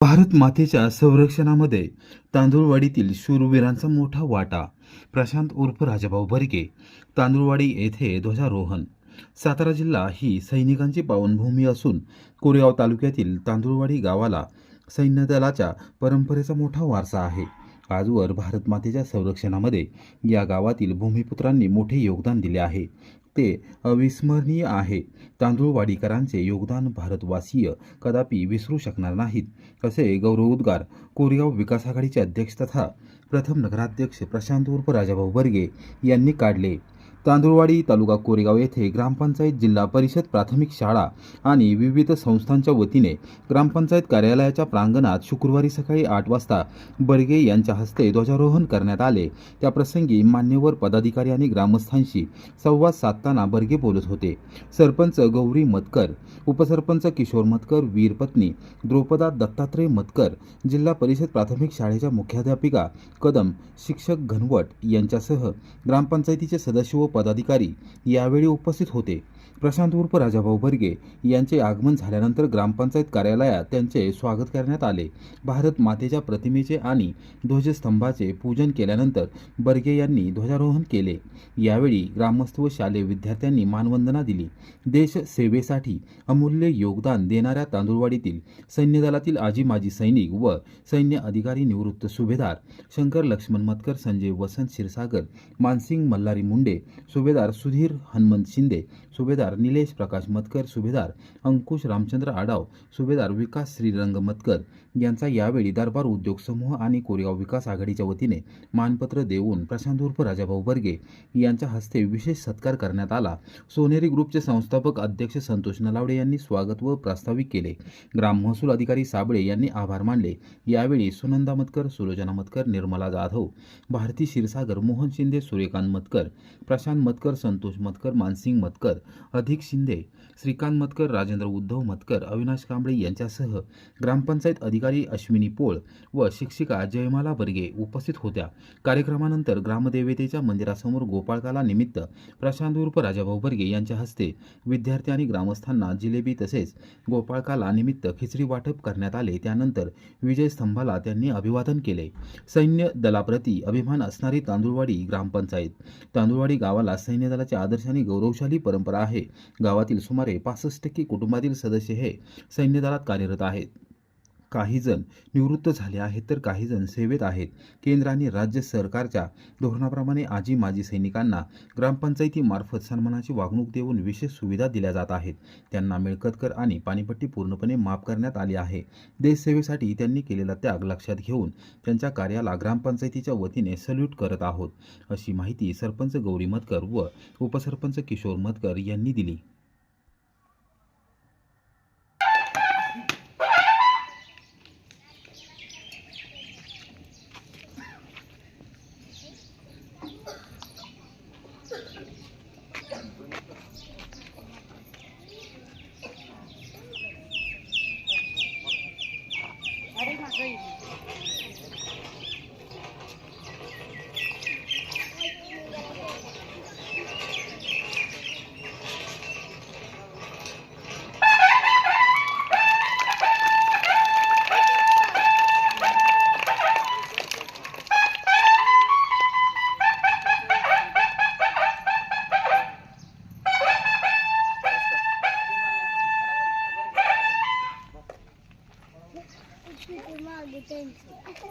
भारत मातेच्या संरक्षणामध्ये तांदूळवाडीतील शूरवीरांचा मोठा वाटा. प्रशांत उर्फ राजाभाऊ बर्गे तांदूळवाडी येथे ध्वजारोहण. सातारा जिल्हा ही सैनिकांची पावनभूमी असून कोरेगाव तालुक्यातील तांदूळवाडी गावाला सैन्यदलाच्या परंपरेचा मोठा वारसा आहे. आजवर भारत मातेच्या संरक्षणामध्ये या गावातील भूमिपुत्रांनी मोठे योगदान दिले आहे. ते अविस्मरणीय आहे. तांदूळवाडीकरांचे योगदान भारतवासीय कदापि विसरू शकणार नाहीत. असे गौरवोद्गार कोरेगाव विकास आघाडीचे अध्यक्ष तथा प्रथम नगराध्यक्ष प्रशांत उर्फ राजाभाऊ बर्गे यांनी काढले. तांदूळवाडी तालुका कोरेगाव येथे ग्रामपंचायत जिल्हा परिषद प्राथमिक शाळा आणि विविध संस्थांच्या वतीने ग्रामपंचायत कार्यालयाच्या प्रांगणात शुक्रवारी सकाळी आठ वाजता बर्गे यांच्या हस्ते ध्वजारोहण करण्यात आले. त्याप्रसंगी मान्यवर पदाधिकारी आणि ग्रामस्थांशी संवाद साधताना बर्गे बोलत होते. सरपंच गौरी मतकर उपसरपंच किशोर मतकर वीरपत्नी द्रौपदा दत्तात्रय मतकर जिल्हा परिषद प्राथमिक शाळेच्या मुख्याध्यापिका कदम शिक्षक घनवट यांच्यासह ग्रामपंचायतीचे सदस्य व पदाधिकारी यावेळी उपस्थित होते. प्रशांत उर्फ राजाभाऊ बर्गे यांचे आगमन झाल्यानंतर ग्रामपंचायत कार्यालयात त्यांचे स्वागत करण्यात आले. भारत मातेच्या प्रतिमेचे आणि ध्वजस्तंभाचे पूजन केल्यानंतर बर्गे यांनी ध्वजारोहण केले. यावेळी ग्रामस्थ व शालेय विद्यार्थ्यांनी मानवंदना दिली. देश सेवेसाठी अमूल्य योगदान देणाऱ्या तांदूळवाडीतील सैन्य दलातील आजी माजी सैनिक व सैन्य अधिकारी निवृत्त सुभेदार शंकर लक्ष्मण मतकर संजय वसंत क्षीरसागर मानसिंग मल्हारी मुंडे सुभेदार सुधीर हनुमंत शिंदे सुभेदार निलेश प्रकाश मतकर सुभेदार अंकुश रामचंद्र आडाव सुभेदार विकास श्रीरंग मतकर यांचा यावेळी दरबार उद्योग समूह आणि कोरेगाव विकास आघाडीच्या वतीने मानपत्र देऊन प्रशांत उर्फ राजाभाऊ बर्गे यांच्या हस्ते विशेष सत्कार करण्यात आला. सोनेरी ग्रुपचे संस्थापक अध्यक्ष संतोष नलावडे यांनी स्वागत व प्रास्ताविक केले. ग्राम महसूल अधिकारी साबळे यांनी आभार मानले. यावेळी सुनंदा मतकर सुलोचना मतकर निर्मला जाधव भारती क्षीरसागर मोहन शिंदे सूर्यकांत मतकर प्रशांत मतकर संतोष मतकर मानसिंग मतकर अधिक शिंदे श्रीकांत मतकर राजेंद्र उद्धव मतकर अविनाश कांबळे यांच्यासह ग्रामपंचायत अधिकारी अश्विनी पोळ व शिक्षिका जयमाला बर्गे उपस्थित होत्या. कार्यक्रमानंतर ग्रामदेवतेच्या मंदिरासमोर गोपाळकाला निमित्त प्रशांत उर्फ राजाभाऊ बर्गे यांच्या हस्ते विद्यार्थी आणि ग्रामस्थांना जिलेबी तसेच गोपाळकाला निमित्त खिचडी वाटप करण्यात आले. त्यानंतर विजय स्तंभाला त्यांनी अभिवादन केले. सैन्य दलाप्रती अभिमान असणारी तांदूळवाडी ग्रामपंचायत. तांदूळवाडी गावाला सैन्य दलाच्या आदर्शाने गौरवशाली परंपरा आहे. गावातील सुमारे पासष्ट टक्के कुटुंबातील सदस्य हे सैन्य दलात कार्यरत आहेत. काहीजण निवृत्त झाले आहेत तर काहीजण सेवेत आहेत. केंद्र आणि राज्य सरकारच्या धोरणाप्रमाणे आजी माजी सैनिकांना ग्रामपंचायतीमार्फत सन्मानाची वागणूक देऊन विशेष सुविधा दिल्या जात आहेत. त्यांना मिळकत कर आणि पाणीपट्टी पूर्णपणे माफ करण्यात आली आहे. देशसेवेसाठी त्यांनी केलेला त्याग लक्षात घेऊन त्यांच्या कार्याला ग्रामपंचायतीच्या वतीने सल्यूट करत आहोत अशी माहिती सरपंच गौरी मतकर व उपसरपंच किशोर मतकर यांनी दिली.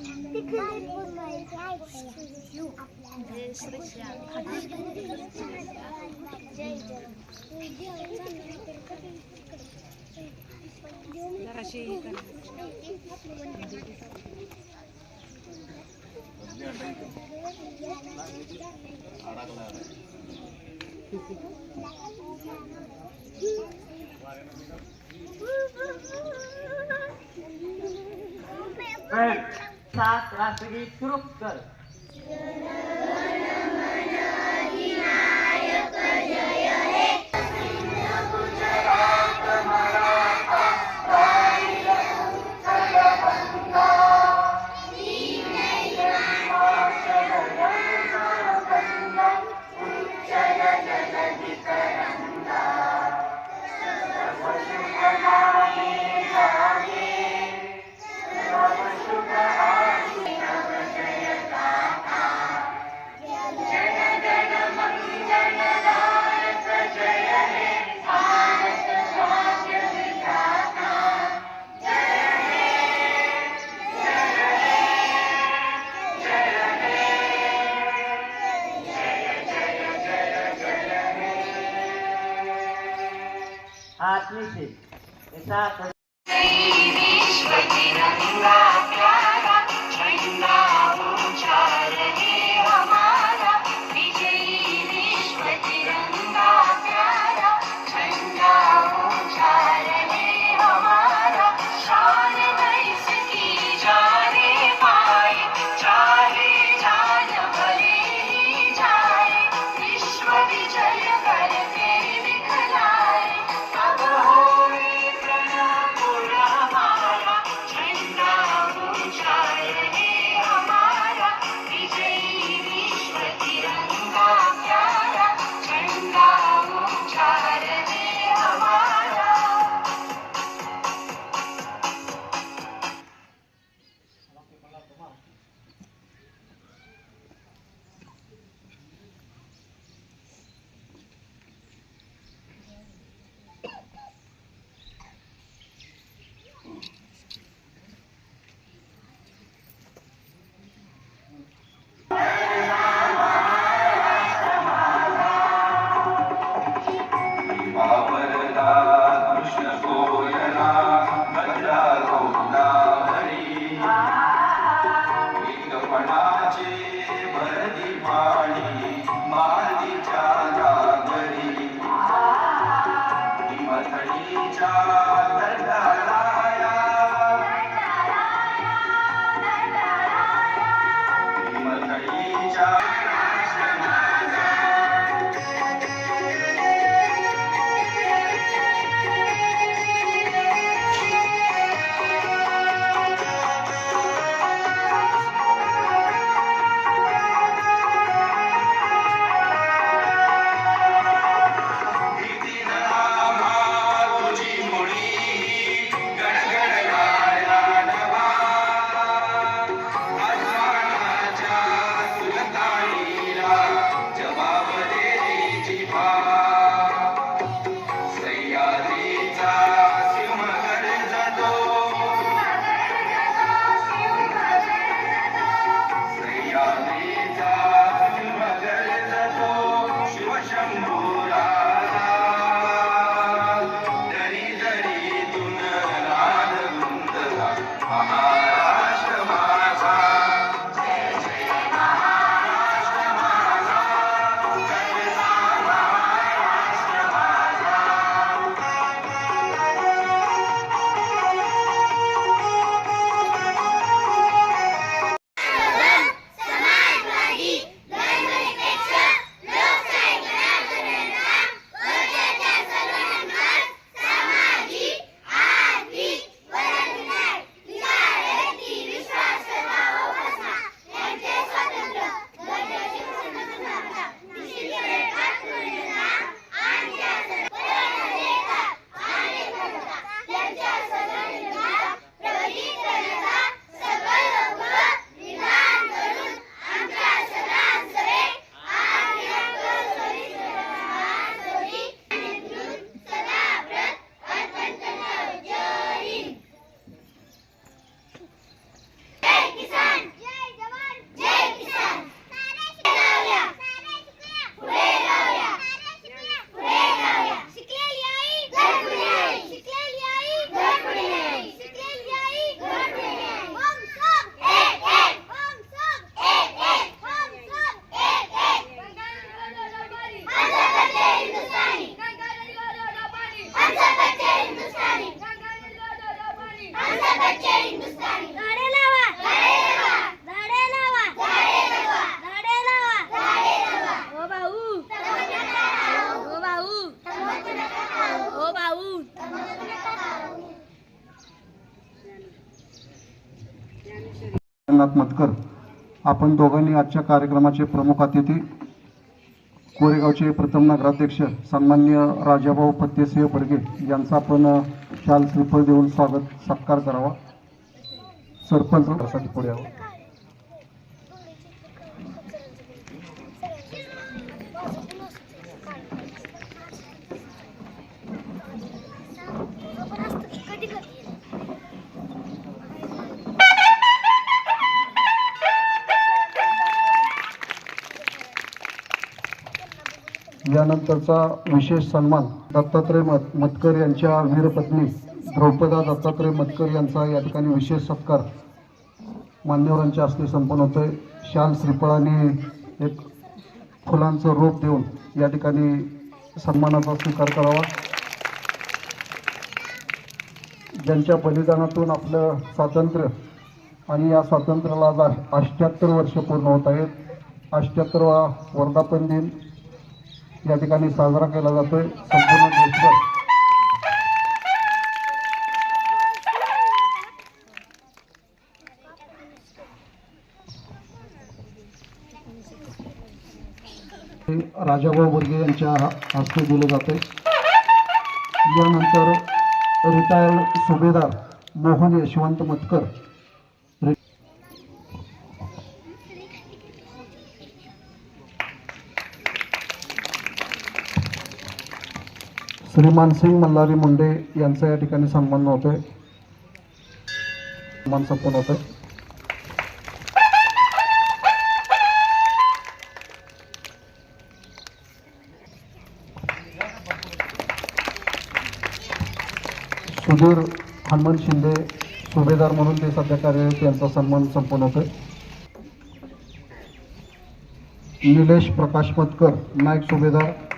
मात्र त्यांच्याकडे जय श्री सात रात्री सुरू कर रंगनाथ मतकर आपण दोघांनी आजच्या कार्यक्रमाचे प्रमुख अतिथी कोरेगावचे प्रथम नगराध्यक्ष सन्मान्य राजाभाऊ पत्यसिंह बडगे यांचा आपण शाल श्रीफळ देऊन स्वागत सत्कार करावा. सरपंच पुढे यावं यानंतरचा विशेष सन्मान दत्तात्रय मत मतकर यांच्या वीरपत्नी द्रौपदा दत्तात्रय मतकर यांचा या ठिकाणी विशेष सत्कार मान्यवरांच्या हस्ते संपन्न होतोय. शाल श्रीफळाने एक फुलांचं रोप देऊन या ठिकाणी सन्मानाचा स्वीकार करावा. ज्यांच्या बलिदानातून आपलं स्वातंत्र्य आणि या स्वातंत्र्याला आज अष्ट्याहत्तर वर्ष पूर्ण होत आहेत. अष्ट्याहत्तरवा वर्धापन दिन या ठिकाणी साजरा केला जातोय. संपूर्ण देशभर. हे राजाभाऊ बर्गे यांच्या हस्ते दिलं जाते यानंतर रिटायर्ड सुभेदार मोहन यशवंत मतकर श्री मानसिंग मल्हारी मुंडे यांचा या ठिकाणी सन्मान होतोय. सन्मान संपन्न होतोय. सुधीर हनुमान शिंदे सुभेदार म्हणून ते सध्या कार्यरत यांचा सन्मान संपन्न होतोय. निलेश प्रकाश मतकर नाईक सुभेदार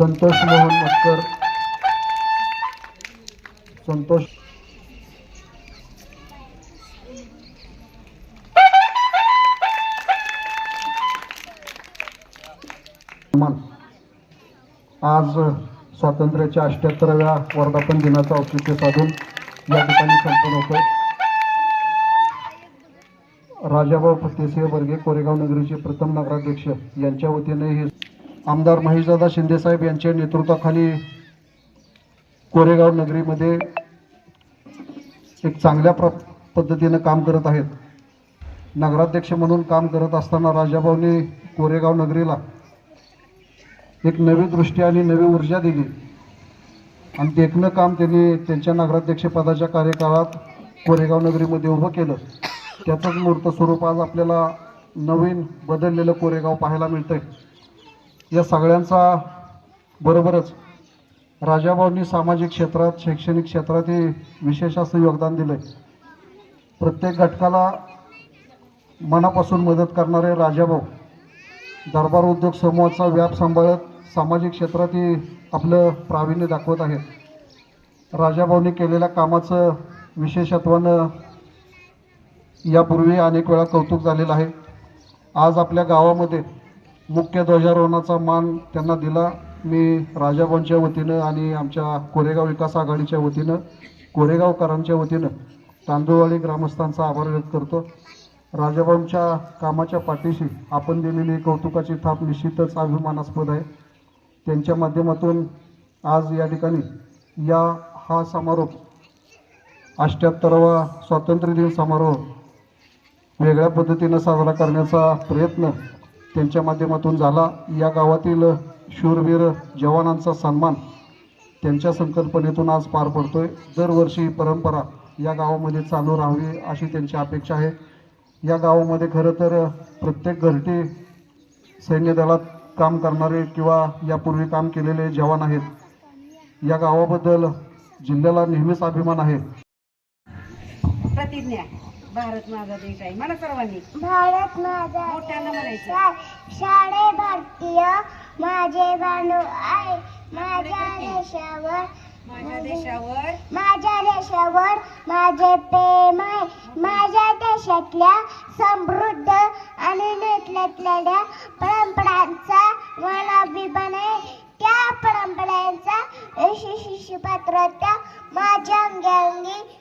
संतोष मोहन मतकर संतोष. आज स्वातंत्र्याच्या अष्ट्याहत्तराव्या वर्धापन दिनाचं औचित्य साधून या ठिकाणी संपन्न होतो राजाभाऊ फतेसिंह बर्गे कोरेगाव नगरीचे प्रथम नगराध्यक्ष यांच्या वतीने हे आमदार महेशदादा शिंदेसाहेब यांच्या नेतृत्वाखाली कोरेगाव नगरीमध्ये एक चांगल्या प्र पद्धतीनं काम करत आहेत. नगराध्यक्ष म्हणून काम करत असताना राजाभाऊने कोरेगाव नगरीला एक नवी दृष्टी आणि नवी ऊर्जा दिली. आणि देखणं काम त्यांनी त्यांच्या नगराध्यक्षपदाच्या कार्यकाळात कोरेगाव नगरीमध्ये उभं केलं. त्याचंच मूर्त स्वरूप आज आपल्याला नवीन बदललेलं कोरेगाव पाहायला मिळतं आहे या सगळ्यांचा बरोबरच राजाभाऊंनी सामाजिक क्षेत्रात शैक्षणिक क्षेत्रातही विशेष असं योगदान दिलंय. प्रत्येक घटकाला मनापासून मदत करणारे राजाभाऊ दरबार उद्योग समूहाचा व्याप सांभाळत सामाजिक क्षेत्रातही आपलं प्रावीण्य दाखवत आहेत. राजाभाऊंनी केलेल्या कामाचं विशेषत्वानं यापूर्वी अनेक वेळा कौतुक झालेलं आहे. आज आपल्या गावामध्ये मुख्य ध्वजारोहणाचा मान त्यांना दिला. मी राजाभाऊंच्या वतीनं आणि आमच्या कोरेगाव विकास आघाडीच्या वतीनं कोरेगावकरांच्या वतीनं तांदूळवाडी ग्रामस्थांचा आभार व्यक्त करतो. राजाभाऊंच्या कामाच्या पाठीशी आपण दिलेली कौतुकाची थाप निश्चितच अभिमानास्पद आहे. त्यांच्या माध्यमातून आज या ठिकाणी या हा समारोप अष्ट्याहत्तरावा स्वातंत्र्य दिन समारोह वेगळ्या पद्धतीनं साजरा करण्याचा प्रयत्न त्यांच्या माध्यमातून झाला. या गावातील शूरवीर जवानांचा सन्मान त्यांच्या संकल्पनेतून आज पार पडतोय. दरवर्षी ही परंपरा या गावामध्ये चालू राहावी अशी त्यांची अपेक्षा आहे. या गावामध्ये खरं तर प्रत्येक घरटी सैन्य दलात काम करणारे किंवा यापूर्वी काम केलेले जवान आहेत. या गावाबद्दल जिल्ह्याला नेहमीच अभिमान आहे. प्रतिज्ञा भारत माझा देश आहे. म्हणा सर्वांनी भारत माझा मोठ्यानं म्हणायचं. शा- शाळे भारतीय माझे बांधव आहे. माझ्या देशावर माझ्या देशावर माझ्या देशावर माझे प्रेम आहे. माझ्या देशातल्या समृद्ध आणि नेटलेल्या परंपरांचा मला अभिमान आहे. त्या परंपरांचा यशस्वी पात्रता माझ्या अंगी म्हणून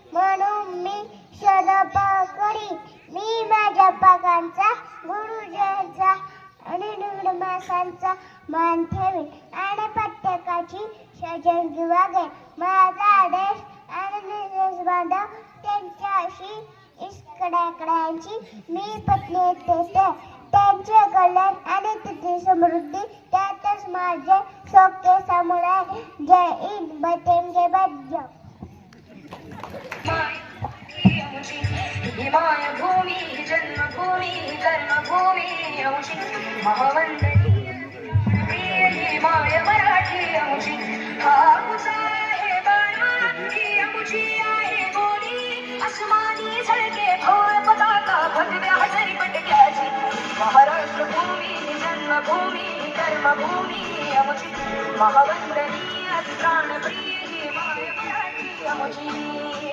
मान ठेवी आणि प्रत्येकाची सजंगी वागे माझा आदेश आणि निर्देश बांधव त्यांच्याशी इस्कड्याकड्यांची मी पत्नी देते. त्यांचे कल्याण आणि तिची समृद्धी. त्यातच माझे सौख्य समुदाय. जय हिंद. बटेन जय बज्जा. हिमाय भूमी जन्मभूमी कर्मभूमी अंशी महामंडळी. माय मराठी आमुची. हापूसा आहे बाळाठी आमुची आहे गोडी अस्मानी झळके भोळ पताका भगव्या हजरी पटक्याची. महाराष्ट्र भूमी जन्मभूमी कर्मभूमी आमुची. महावंदनीय माय मराठी आमुची.